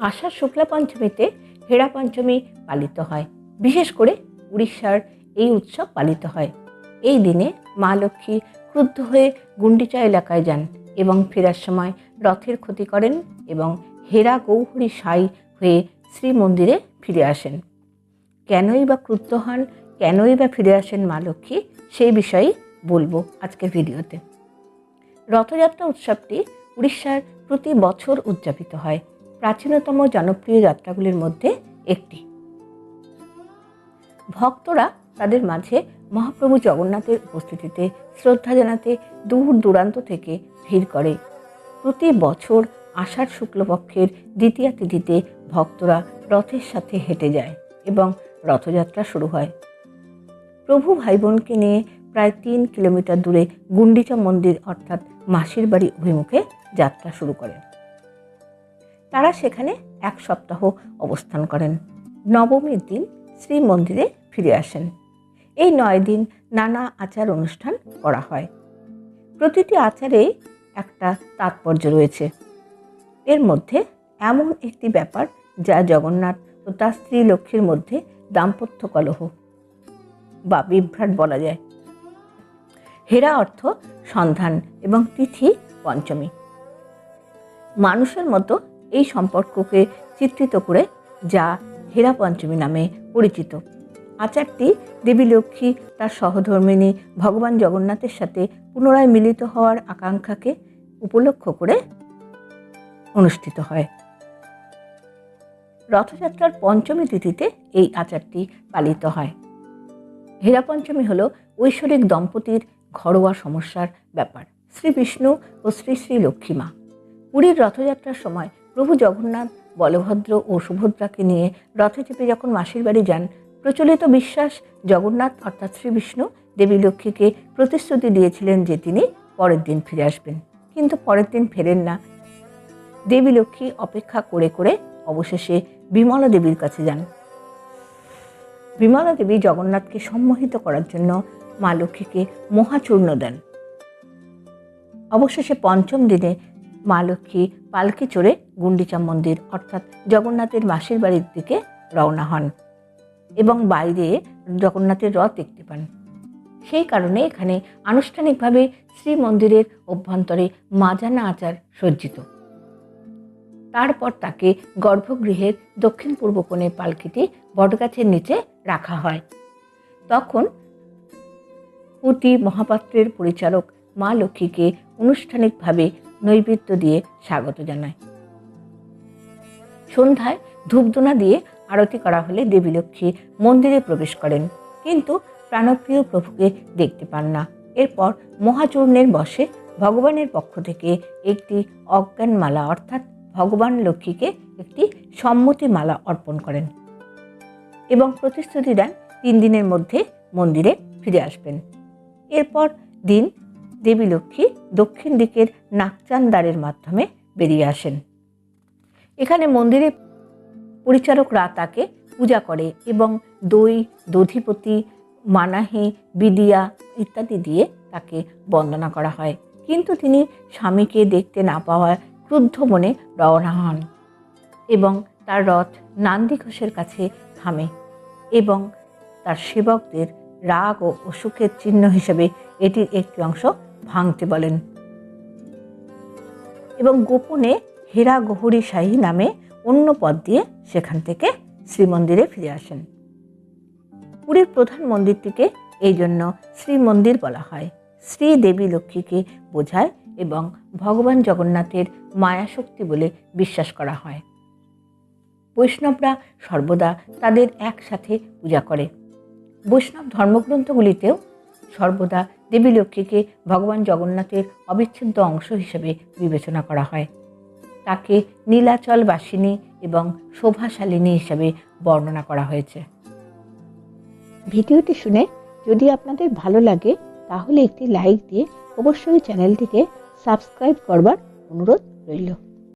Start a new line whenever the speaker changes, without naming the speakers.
আষাঢ় শুক্লা পঞ্চমীতে হেরা পঞ্চমী পালিত হয়। বিশেষ করে উড়িষ্যার এই উৎসব পালিত হয়। এই দিনে মা লক্ষ্মী ক্রুদ্ধ হয়ে গুন্ডিচা এলাকায় যান এবং ফেরার সময় রথের ক্ষতি করেন এবং হেরা গৌহরী সাই হয়ে শ্রী মন্দিরে ফিরে আসেন। কেনই বা ক্রুদ্ধ হন, কেনই বা ফিরে আসেন মা লক্ষ্মী, সেই বিষয়েই বলব আজকের ভিডিওতে। রথযাত্রা উৎসবটি উড়িষ্যার প্রতি বছর উদযাপিত হয়। প্রাচীনতম জনপ্রিয় যাত্রাগুলির মধ্যে একটি। ভক্তরা তাদের মাঝে মহাপ্রভু জগন্নাথের উপস্থিতিতে শ্রদ্ধা জানাতে দূর দূরান্ত থেকে ভিড় করে। প্রতি বছর আষাঢ় শুক্লপক্ষের দ্বিতীয়া তিথিতে ভক্তরা রথের সাথে হেঁটে যায় এবং রথযাত্রা শুরু হয়। প্রভু ভাই বোনকে নিয়ে প্রায় তিন কিলোমিটার দূরে গুন্ডিচা মন্দির অর্থাৎ মাসির বাড়ি অভিমুখে যাত্রা শুরু করেন। তারা সেখানে এক সপ্তাহ অবস্থান করেন। নবমীর দিন শ্রী মন্দিরে ফিরে আসেন। এই নয় দিন নানা আচার অনুষ্ঠান করা হয়। প্রতিটি আচারেই একটা তাৎপর্য রয়েছে। এর মধ্যে এমন একটি ব্যাপার যা জগন্নাথ ও তার স্ত্রী লক্ষ্মীর মধ্যে দাম্পত্য কলহ বা বিভ্রাট বলা যায়। হেরা অর্থ সন্ধান এবং তিথি পঞ্চমী। মানুষের মতো এই সম্পর্ককে চিত্রিত করে, যা হেরা পঞ্চমী নামে পরিচিত। আচারটি দেবী লক্ষ্মী তার সহধর্মিনী ভগবান জগন্নাথের সাথে পুনরায় মিলিত হওয়ার আকাঙ্ক্ষাকে উপলক্ষ করে অনুষ্ঠিত হয়। রথযাত্রার পঞ্চমী তিথিতে এই আচারটি পালিত হয়। হেরা পঞ্চমী হল ঐশ্বরিক দম্পতির ঘরোয়া সমস্যার ব্যাপার। শ্রী বিষ্ণু ও শ্রী শ্রী লক্ষ্মীমা পুরীর রথযাত্রার সময় প্রভু জগন্নাথ, বলভদ্র ও সুভদ্রাকে নিয়ে রথে চেপে যখন মাসির বাড়ি যান, প্রচলিত বিশ্বাস জগন্নাথ অর্থাৎ শ্রী বিষ্ণু দেবী লক্ষ্মীকে প্রতিশ্রুতি দিয়েছিলেন যে তিনি পরের দিন ফিরে আসবেন। কিন্তু পরের দিন ফেরেন না। দেবী লক্ষ্মী অপেক্ষা করে করে অবশেষে বিমলা দেবীর কাছে যান। বিমলা দেবী জগন্নাথকে সম্মোহিত করার জন্য মা লক্ষ্মীকে মহাচূর্ণ দেন। অবশেষে পঞ্চম দিনে মা লক্ষ্মী পালকি চড়ে গুন্ডিচা মন্দির, অর্থাৎ জগন্নাথের মাসির বাড়ির দিকে রওনা হন এবং বাইরে জগন্নাথের রথ দেখতে পান। সেই কারণে এখানে আনুষ্ঠানিকভাবে শ্রী মন্দিরের অভ্যন্তরে মাজানা আচার সজ্জিত। তারপর তাকে গর্ভগৃহের দক্ষিণ পূর্ব কোণে পালকিটি বটগাছের নিচে রাখা হয়। তখন পুতি মহাপাত্রের পরিচালক মা লক্ষ্মীকে আনুষ্ঠানিকভাবে নৈবেদ্য দিয়ে স্বাগত জানায়। সন্ধ্যায় ধূপধুনা দিয়ে আরতি করা হলে দেবী লক্ষ্মী মন্দিরে প্রবেশ করেন, কিন্তু প্রাণপ্রিয় প্রভুকে দেখতে পান না। এরপর মহাচূর্ণের বসে ভগবানের পক্ষ থেকে একটি অজ্ঞান মালা অর্থাৎ ভগবান লক্ষ্মীকে একটি সম্মতি মালা অর্পণ করেন এবং প্রতিশ্রুতি দেন তিন দিনের মধ্যে মন্দিরে ফিরে আসবেন। এরপর দিন দেবী লক্ষ্মী দক্ষিণ দিকের নাকচান দ্বারের মাধ্যমে বেরিয়ে আসেন। এখানে মন্দিরে পরিচারকরা তাকে পূজা করে এবং দই, দধিপতি, মানাহি, বিদিয়া ইত্যাদি দিয়ে তাকে বন্দনা করা হয়। কিন্তু তিনি স্বামীকে দেখতে না পাওয়ায় ক্রুদ্ধ মনে রওনা হন এবং তার রথ নান্দি ঘোষের কাছে থামে এবং তার সেবকদের রাগ ও অসুখের চিহ্ন হিসেবে এটির একটি অংশ ভাঙতে বলেন। এবং গোপনে হেরা গহরি শাহী নামে অন্য পথ দিয়ে সেখান থেকে শ্রীমন্দিরে ফিরে আসেন। পুরীর প্রধান মন্দিরটিকে এই জন্য শ্রীমন্দির বলা হয়। শ্রী দেবী লক্ষ্মীকে বোঝায় এবং ভগবান জগন্নাথের মায়াশক্তি বলে বিশ্বাস করা হয়। বৈষ্ণবরা সর্বদা তাদের একসাথে পূজা করে। বৈষ্ণব ধর্মগ্রন্থগুলিতেও সর্বদা দেবী লক্ষ্মীকে ভগবান জগন্নাথের অবিচ্ছেদ্য অংশ হিসেবে বিবেচনা করা হয়। তাকে নীলাচল বাসিনী এবং শোভাশালিনী হিসেবে বর্ণনা করা হয়েছে। ভিডিওটি শুনে যদি আপনাদের ভালো লাগে, তাহলে একটি লাইক দিয়ে অবশ্যই চ্যানেলটিকে সাবস্ক্রাইব করবার অনুরোধ রইল।